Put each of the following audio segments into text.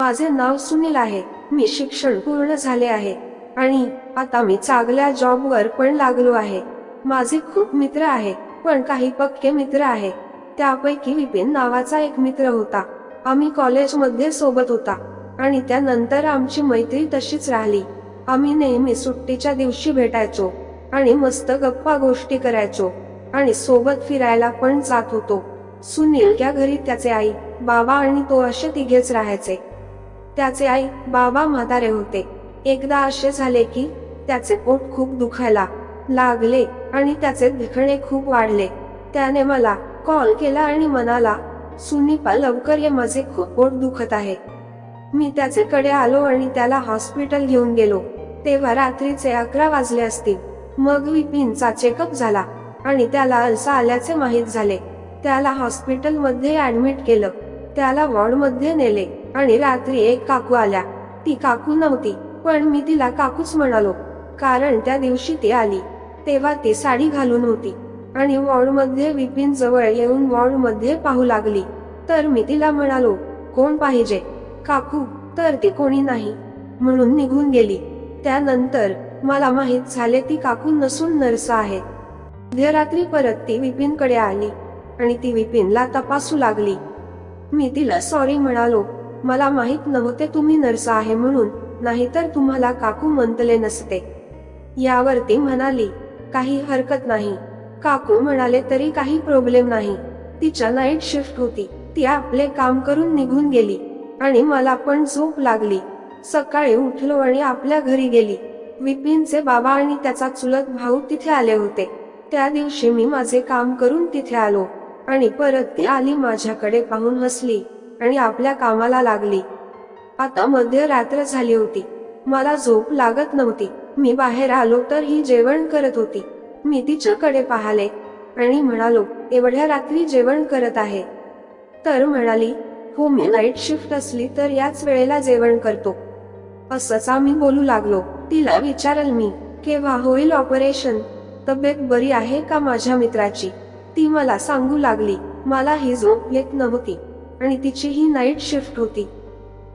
माझे नाव सुनील आहे. मी शिक्षण पूर्ण झाले आहे. आणि आता मी चांगल्या जॉबवर पण लागलो आहे. माझे खूप मित्र आहे पण काही पक्के मित्र आहे. त्यापैकी विपिन नावाचा एक मित्र होता. आम्ही कॉलेजमध्ये सोबत होता. आणि त्यानंतर आमची मैत्री तशीच राहिली. आम्ही नेहमी सुट्टीच्या दिवशी भेटायचो. आणि मस्त गप्पा गोष्टी करायचो. आणि सोबत फिरायला पण जात होतो. सुनील त्या घरी त्याचे आई बाबा आणि तो असे तिघेच राहायचे. त्याचे आई बाबा म्हातारे होते. एकदा असे झाले की त्याचे पोट खूप दुखायला लागले आणि त्याचे दुखणे खूप वाढले. त्याने मला कॉल केला आणि म्हणाला सुनीपा लवकर ये माझे खूप पोट दुखत आहे. मी त्याच्याकडे आलो आणि त्याला हॉस्पिटल घेऊन गेलो. तेव्हा रात्रीचे अकरा वाजले असतील. मग विपिनचा चेकअप झाला आणि त्याला अल्सा आल्याचे माहीत झाले. त्याला हॉस्पिटलमध्ये ऍडमिट केलं. त्याला वॉर्डमध्ये नेले. आणि रात्री एक काकू आल्या. ती काकू नव्हती पण मी तिला काकूच म्हणालो कारण त्या दिवशी ती आली. तेव्हा ती साडी घालून होती आणि वॉर्डमध्ये विपिन जवळ येऊन वॉर्डमध्ये पाहू लागली. तर मी तिला म्हणालो कोण पाहिजे? काकू तर ती कोणी नाही. म्हणून निघून गेली. त्यानंतर मला माहीत झाले ती काकू नसून नर्स आहे. मध्यरात्री परत ती विपिनकडे आली आणि ती विपिनला तपासू लागली. मी तिला सॉरी म्हणालो मला माहीत नव्हते तुम्ही नर्स आहे म्हणून नाहीतर तुम्हाला काकू म्हणतले नसते. यावर ती म्हणाली काही हरकत नाही. काकू म्हणाले तरी काही प्रॉब्लेम नाही. तिच्या नाईट शिफ्ट होती. ती आपले काम करून निघून गेली. आणि मला पण झोप लागली. सकाळी उठलो आणि आपल्या घरी गेली. विपिनचे बाबा आणि त्याचा चुलत भाऊ तिथे आले होते. त्या दिवशी मी माझे काम करून तिथे आलो. आणि परत ती आली माझ्याकडे पाहून हसली. आणि आपल्या कामाला लागली. आता मध्यरात्र झाली होती. मला झोप लागत नव्हती. मी बाहेर आलो तर ही जेवण करत होती. मी तिच्याकडे पाहिले आणि म्हणालो एवढ्या रात्री जेवण करत आहे. तर म्हणाली हो मी नाईट शिफ्ट असली तर याच वेळेला जेवण करतो. असंच आम्ही बोलू लागलो. तिला विचारल मी केव्हा होईल ऑपरेशन तब्येत बरी आहे का माझ्या मित्राची? ती मला सांगू लागली. मला ही झोप येत नव्हती. आणि तिची ही नाईट शिफ्ट होती.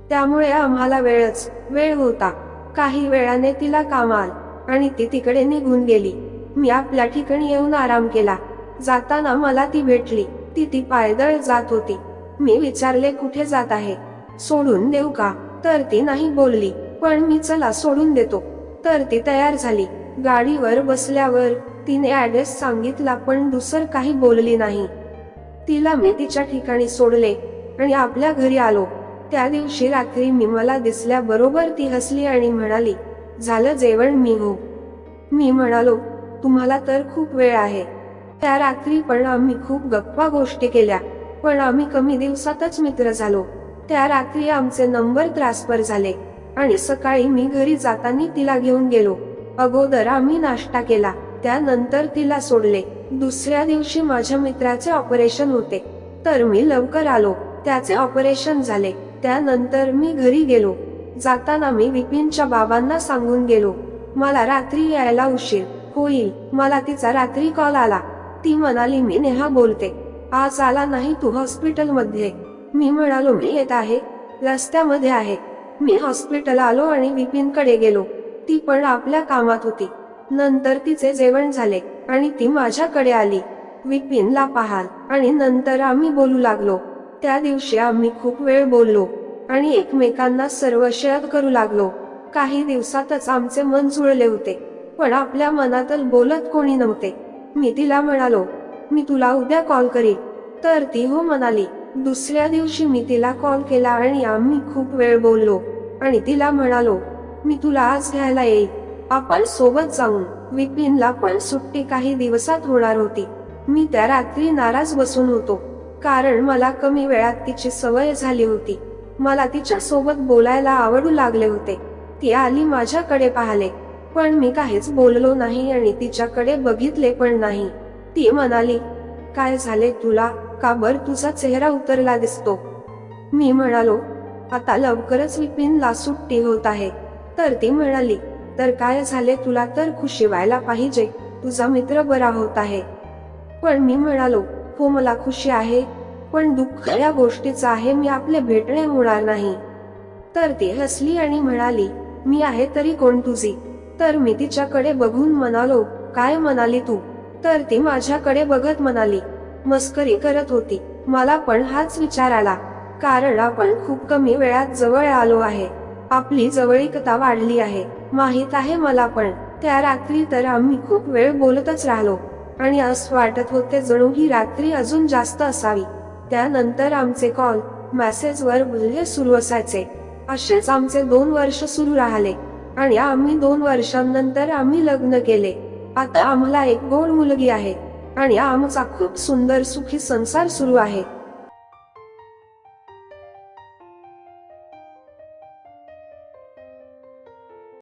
त्यामुळे आम्हाला वेळच वेळ होता. काही वेळाने तिला काम आल आणि ती तिकडे निघून गेली. मी आपल्या ठिकाणी येऊन आराम केला. जाताना मला ती भेटली. ती ती पायदळ जात होती. मी विचारले कुठे जात आहे? सोडून देऊ का? तर ती नाही बोलली. पण मी चला सोडून देतो. तर ती तयार झाली. गाडीवर बसल्यावर तिने ऍड्रेस सांगितला पण दुसर काही बोलली नाही. तिला मी तिच्या ठिकाणी सोडले. आणि आपल्या घरी आलो. त्या दिवशी रात्री मी मला दिसल्याबरोबर ती हसली आणि म्हणाली झालं जेवण मी हो. मी म्हणालो तुम्हाला तर खूप वेळ आहे. त्या रात्री पण आम्ही खूप गप्पा गोष्टी केल्या पण आम्ही कमी दिवसातच मित्र झालो. त्या रात्री आमचे नंबर ट्रान्सफर झाले आणि सकाळी मी घरी जाताना तिला घेऊन गेलो. अगोदर आम्ही नाश्ता केला त्यानंतर तिला सोडले. दुसऱ्या दिवशी माझ्या मित्राचे ऑपरेशन होते तर मी लवकर आलो. त्याचे ऑपरेशन झाले. त्यानंतर मी घरी गेलो. जाताना मी विपिनच्या बाबांना सांगून गेलो मला रात्री यायला उशीर. होईल. मला तिचा रात्री कॉल आला. ती म्हणाली मी नेहा बोलते. आज आला नाही तू हॉस्पिटलमध्ये मी म्हणालो मी येत आहे. रस्त्यामध्ये आहे. मी हॉस्पिटल आलो आणि विपिनकडे गेलो. ती पण आपल्या कामात होती. नंतर तिचे जेवण झाले आणि ती माझ्याकडे आली. विपिनला पाहाल. आणि नंतर आम्ही बोलू लागलो. त्या दिवशी आम्ही खूप वेळ बोललो आणि एकमेकांना सर्व शेअर करू लागलो. काही दिवसातच आमचे मन जुळले होते पण आपल्या मनातल बोलत कोणी नव्हते. मी तिला म्हणालो मी तुला उद्या कॉल करीन. तर ती हो म्हणाली दुसऱ्या दिवशी मी तिला कॉल केला आणि आम्ही खूप वेळ बोललो. आणि तिला म्हणालो मी तुला आज घ्यायला येईल आपण सोबत जाऊन विपिनला पण सुट्टी काही दिवसात होणार होती. मी त्या रात्री नाराज बसून होतो. कारण मला कमी वेळात तिची सवय झाली होती. मला तिच्या सोबत बोलायला आवडू लागले होते. ती आली माझ्याकडे पाहिले पण मी काहीच बोललो नाही आणि तिच्याकडे बघितले पण नाही. ती म्हणाली काय झाले तुला? का बर तुझा चेहरा उतरला दिसतो? मी म्हणालो आता लवकरच विपिनला सुट्टी होत आहे. तर ती म्हणाली तर काय झाले तुला तर खुशी व्हायला पाहिजे. तुझा मित्र बरा होत आहे. पण मी म्हणालो हो मला खुशी आहे. पण दुःख या गोष्टीचं आहे मी आपले भेटणे होणार नाही. तर ती हसली आणि म्हणाली मी आहे तरी कोण तुझी? तर मी तिच्याकडे बघून म्हणालो काय म्हणाली तू? तर ती माझ्याकडे बघत म्हणाली मस्करी करत होती. मला पण हाच विचार आला. कारण आपण खूप कमी वेळात जवळ आलो आहे. आपली जवळीकता वाढली आहे. माहीत आहे मला पण. त्या रात्री तर आम्ही खूप वेळ बोलतच राहिलो. आणि असं वाटत होते जणू ही रात्री अजून जास्त असावी. त्यानंतर आमचे कॉल मेसेजवर बोलले सुरू असायचे. असेच आमचे दोन वर्ष सुरू राहिले. आणि आम्ही दोन वर्षांनंतर आम्ही लग्न केले. आता आम्हाला एक गोड मुलगी आहे. आणि आमचा खूप सुंदर सुखी संसार सुरू आहे.